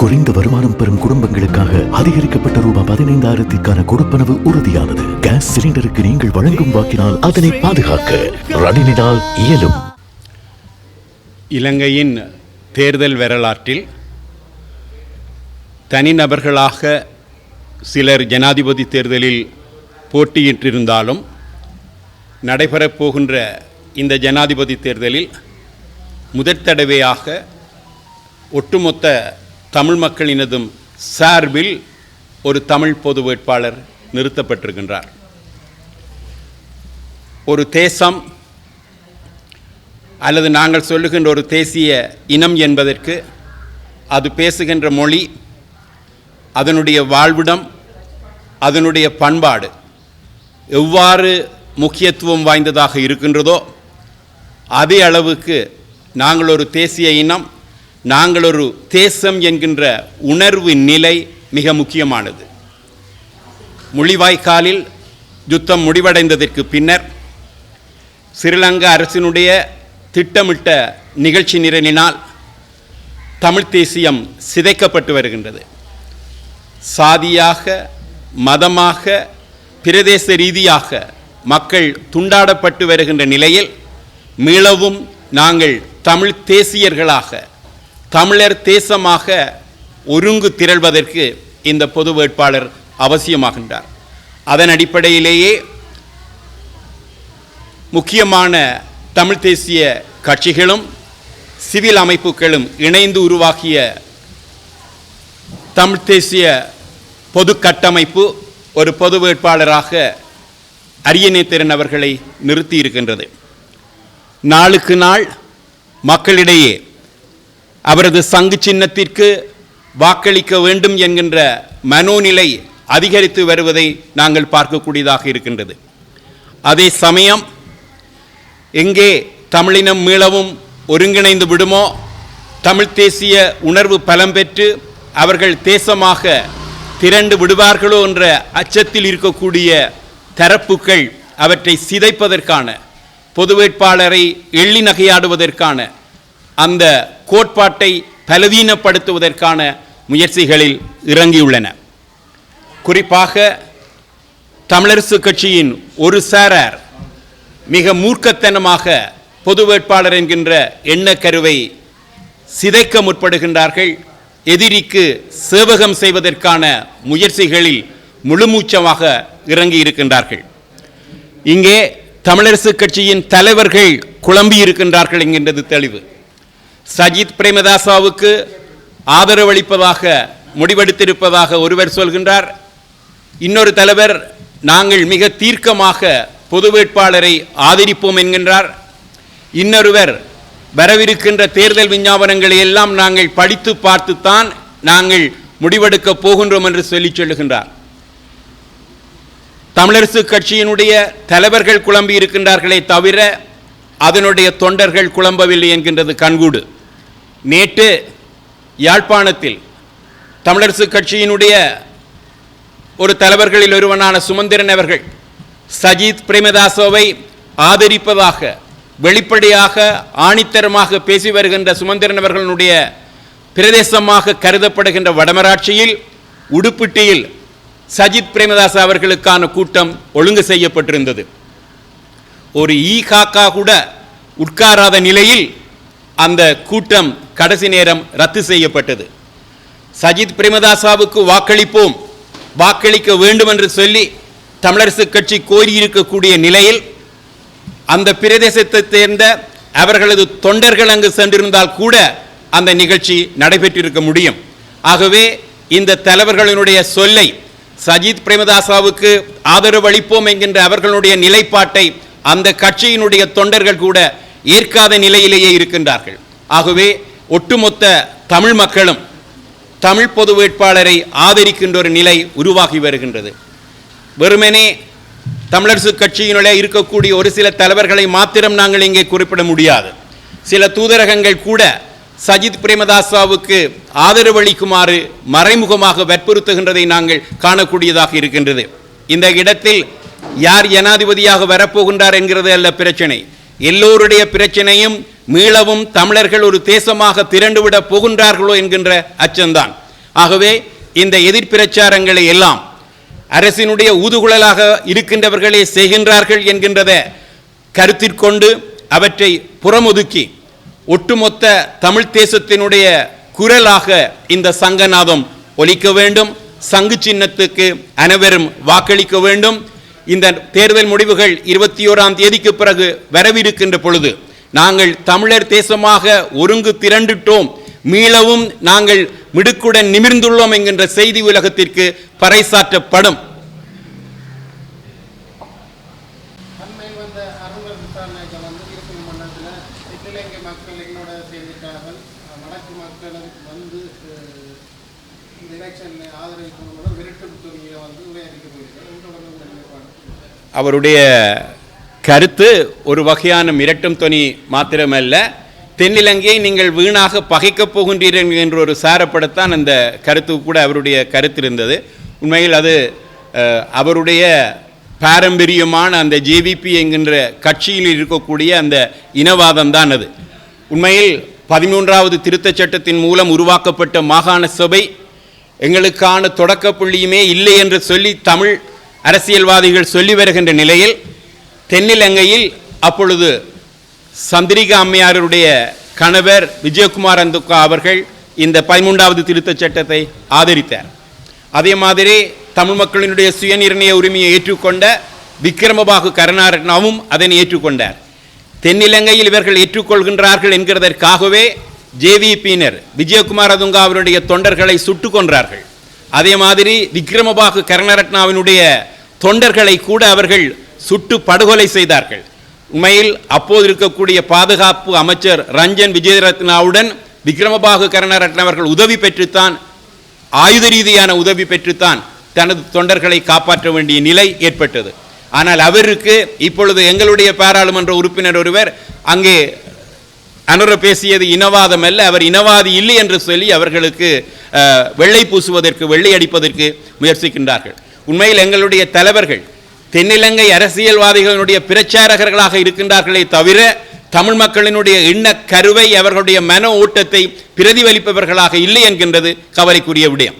குறைந்த வருமானம் பெறும் குடும்பங்களுக்காக அதிகரிக்கப்பட்ட ரூபாய் பதினைந்தாயிரத்திற்கான கொடுப்பனவு உறுதியானது. கேஸ் சிலிண்டருக்கு நீங்கள் வழங்கும் வாக்கினால் அதனை பாதுகாக்க ரணினினால் இயலும். இலங்கையின் தேர்தல் வரலாற்றில் தனிநபர்களாக சிலர் ஜனாதிபதி தேர்தலில் போட்டியிட்டிருந்தாலும் நடைபெறப் போகின்ற இந்த ஜனாதிபதி தேர்தலில் முதற் தடவையாக ஒட்டுமொத்த தமிழ் மக்களினதும் சார்பில் ஒரு தமிழ் பொது வேட்பாளர் நிறுத்தப்பட்டிருக்கின்றார். ஒரு தேசம் அல்லது நாங்கள் சொல்லுகின்ற ஒரு தேசிய இனம் என்பதற்கு அது பேசுகின்ற மொழி அதனுடைய வாழ்விடம் அதனுடைய பண்பாடு எவ்வாறு முக்கியத்துவம் வாய்ந்ததாக இருக்கின்றதோ அதே அளவுக்கு நாங்கள் ஒரு தேசிய இனம் நாங்கள் ஒரு தேசம் என்கின்ற உணர்வு நிலை மிக முக்கியமானது. முழிவாய்க்காலில் யுத்தம் முடிவடைந்ததற்கு பின்னர் ஸ்ரீலங்கா அரசினுடைய திட்டமிட்ட நிகழ்ச்சி நிரலினால் தமிழ் தேசியம் சிதைக்கப்பட்டு வருகின்றது. சாதியாக மதமாக பிரதேச ரீதியாக மக்கள் துண்டாடப்பட்டு வருகின்ற நிலையில் மீளவும் நாங்கள் தமிழ் தேசியர்களாக தமிழர் தேசமாக ஒருங்கு திரள்வதற்கு இந்த பொது வேட்பாளர் அவசியமாகின்றார். அதன் அடிப்படையிலேயே முக்கியமான தமிழ் தேசிய கட்சிகளும் சிவில் அமைப்புகளும் இணைந்து உருவாக்கிய தமிழ் தேசிய பொது கட்டமைப்பு ஒரு பொது வேட்பாளராக அரியணைத்திறன் அவர்களை நிறுத்தி இருக்கின்றது. நாளுக்கு நாள் மக்களிடையே அவரது சங்கு சின்னத்திற்கு வாக்களிக்க வேண்டும் என்கின்ற மனோநிலை அதிகரித்து வருவதை நாங்கள் பார்க்கக்கூடியதாக இருக்கின்றது. அதே சமயம் எங்கே தமிழினம் மீளவும் ஒருங்கிணைந்து விடுமோ தமிழ் தேசிய உணர்வு பலம் பெற்று அவர்கள் தேசமாக திரண்டு விடுவார்களோ என்ற அச்சத்தில் இருக்கக்கூடிய தரப்புகள் அவற்றை சிதைப்பதற்கான பொது வேட்பாளரை எள்ளி நகையாடுவதற்கான அந்த கோட்பாட்டை பலவீனப்படுத்துவதற்கான முயற்சிகளில் இறங்கியுள்ளன. குறிப்பாக தமிழரசு கட்சியின் ஒரு சாரார் மிக மூர்க்கத்தனமாக பொது வேட்பாளர் என்கின்ற எண்ணக்கருவை சிதைக்க முற்படுகின்றார்கள். எதிரிக்கு சேவகம் செய்வதற்கான முயற்சிகளில் முழுமூச்சமாக இறங்கி இருக்கின்றார்கள் இங்கே தமிழரசு கட்சியின் தலைவர்கள் குழம்பி இருக்கின்றார்கள் என்கின்றது தெளிவு. சஜித் பிரேமதாசாவுக்கு ஆதரவளிப்பதாக முடிவெடுத்திருப்பதாக ஒருவர் சொல்கின்றார். இன்னொரு தலைவர் நாங்கள் மிக தீர்க்கமாக பொது வேட்பாளரை ஆதரிப்போம் என்கின்றார். இன்னொருவர் வரவிருக்கின்ற தேர்தல் விஞ்ஞாபனங்களை எல்லாம் நாங்கள் படித்து பார்த்துத்தான் நாங்கள் முடிவெடுக்கப் போகின்றோம் என்று சொல்லி சொல்லுகின்றார். தமிழரசு கட்சியினுடைய தலைவர்கள் குழம்பி இருக்கின்றார்களே தவிர அதனுடைய தொண்டர்கள் குழம்பவில்லை என்கின்றது கண்கூடு. நேற்று யாழ்ப்பாணத்தில் தமிழரசு கட்சியினுடைய ஒரு தலைவர்களில் ஒருவனான சுமந்திரன் அவர்கள் சஜித் பிரேமதாசோவை ஆதரிப்பதாக வெளிப்படையாக ஆணித்தரமாக பேசி வருகின்ற சுமந்திரன் அவர்களுடைய பிரதேசமாக கருதப்படுகின்ற வடமராட்சியில் உடுப்பிட்டியில் சஜித் பிரேமதாஸ் அவர்களுக்கான கூட்டம் ஒழுங்கு செய்யப்பட்டிருந்தது. ஒரு ஈ காக்கா கூட உட்காராத நிலையில் அந்த கூட்டம் கடைசி நேரம் ரத்து செய்யப்பட்டது. சஜித் பிரேமதாசாவுக்கு வாக்களிப்போம். வாக்களிக்க வேண்டும் என்று சொல்லி தமிழரசு கட்சி கோரியிருக்கக்கூடிய நிலையில் அந்த பிரதேசத்தை சேர்ந்த அவர்களது தொண்டர்கள் அங்கு சென்றிருந்தால் கூட அந்த நிகழ்ச்சி நடைபெற்றிருக்க முடியும். ஆகவே இந்த தலைவர்களினுடைய சொல்லை சஜித் பிரேமதாசாவுக்கு ஆதரவு அளிப்போம் என்கின்ற அவர்களுடைய நிலைப்பாட்டை அந்த கட்சியினுடைய தொண்டர்கள் கூட ஏற்காத நிலையிலேயே இருக்கின்றார்கள். ஆகவே ஒட்டுமொத்த தமிழ் மக்களும் தமிழ் பொது வேட்பாளரை ஆதரிக்கின்ற ஒரு நிலை உருவாகி வருகின்றது. வெறுமனே தமிழரசு கட்சியினுடைய இருக்கக்கூடிய ஒரு சில தலைவர்களை மாத்திரம் நாங்கள் இங்கே குறிப்பிட முடியாது. சில தூதரகங்கள் கூட சஜித் பிரேமதாசாவுக்கு ஆதரவு அளிக்குமாறு மறைமுகமாக வற்புறுத்துகின்றதை நாங்கள் காணக்கூடியதாக இருக்கின்றது. இந்த இடத்தில் யார் ஜனாதிபதியாக வரப்போகின்றார் என்கிறது அல்ல பிரச்சனை. எல்லோருடைய பிரச்சனையும் மீளவும் தமிழர்கள் ஒரு தேசமாக திரண்டுவிட போகின்றார்களோ என்கின்ற அச்சம்தான். ஆகவே இந்த எதிர்பிரச்சாரங்களை எல்லாம் அரசினுடைய ஊதுகுழலாக இருக்கின்றவர்களே செய்கின்றார்கள் என்கின்றதை கருத்திற்கொண்டு அவற்றை புறமுதுக்கி ஒட்டுமொத்த தமிழ் தேசத்தினுடைய குரலாக இந்த சங்கநாதம் ஒலிக்க வேண்டும். சங்கு சின்னத்துக்கு அனைவரும் வாக்களிக்க வேண்டும். இந்த தேர்தல் முடிவுகள் இருபத்தி ஓராம் தேதிக்கு பிறகு வரவிருக்கின்ற பொழுது நாங்கள் தமிழர் தேசமாக ஒருங்கு திரண்டுட்டோம். மீளவும் நாங்கள் மிடுக்குடன் நிமிர்ந்துள்ளோம் என்கின்ற செய்தி உலகத்திற்கு பறைசாற்றப்படும். அவருடைய கருத்து ஒரு வகையான மிரட்டும் துணி மாத்திரமல்ல. தென்னிலங்கையை நீங்கள் வீணாக பகைக்கப் போகின்றீர்கள் என்ற ஒரு சாரப்படத்தான் அந்த கருத்து கூட அவருடைய கருத்து இருந்தது. உண்மையில் அது அவருடைய பாரம்பரியமான அந்த ஜேவிபி என்கின்ற கட்சியில் இருக்கக்கூடிய அந்த இனவாதம் தான் அது. உண்மையில் பதிமூன்றாவது திருத்தச் சட்டத்தின் மூலம் உருவாக்கப்பட்ட மாகாண சபை எங்களுக்கான தொடக்க புள்ளியுமே இல்லை என்று சொல்லி தமிழ் அரசியல்வாதிகள் சொல்லி வருகின்ற நிலையில் தென்னிலங்கையில் அப்பொழுது சந்திரிகா அம்மையாருடைய கணவர் விஜயகுமார் அந்துக்கா அவர்கள் இந்த பதிமூன்றாவது திருத்தச் சட்டத்தை ஆதரித்தார். அதே மாதிரி தமிழ் மக்களினுடைய சுயநிர்ணய உரிமையை ஏற்றுக்கொண்ட விக்ரமபாகு கருணாரட்னாவும் அதனை ஏற்றுக்கொண்டார். தென்னிலங்கையில் இவர்கள் ஏற்றுக்கொள்கின்றார்கள் என்கிறதற்காகவே ஜேவிபியினர் விஜயகுமார் அதுங்கா அவருடைய தொண்டர்களை சுட்டுக் கொன்றார்கள். அதே மாதிரி விக்ரமபாகு கருணரட்னாவினுடைய தொண்டர்களை கூட அவர்கள் சுட்டு படுகொலை செய்தார்கள். உண்மையில் அப்போது இருக்கக்கூடிய பாதுகாப்பு அமைச்சர் ரஞ்சன் விஜயரத்னாவுடன் விக்ரமபாகு கருணரட்ன அவர்கள் உதவி பெற்றுத்தான் ஆயுத ரீதியான உதவி பெற்றுத்தான் தனது தொண்டர்களை காப்பாற்ற வேண்டிய நிலை ஏற்பட்டது. ஆனால் அவருக்கு இப்பொழுது எங்களுடைய பாராளுமன்ற உறுப்பினர் ஒருவர் அங்கே அனுர பேசியது இனவாதம் அல்ல அவர் இனவாதி இல்லை என்று சொல்லி அவர்களுக்கு வெள்ளை பூசுவதற்கு வெள்ளை அடிப்பதற்கு முயற்சிக்கின்றார்கள். உண்மையில் எங்களுடைய தலைவர்கள் தென்னிலங்கை அரசியல்வாதிகளுடைய பிரச்சாரகர்களாக இருக்கின்றார்களே தவிர தமிழ் மக்களினுடைய எண்ண கருவை அவர்களுடைய மன ஓட்டத்தை பிரதிபலிப்பவர்களாக இல்லை என்கின்றது கவலைக்குரிய விடயம்.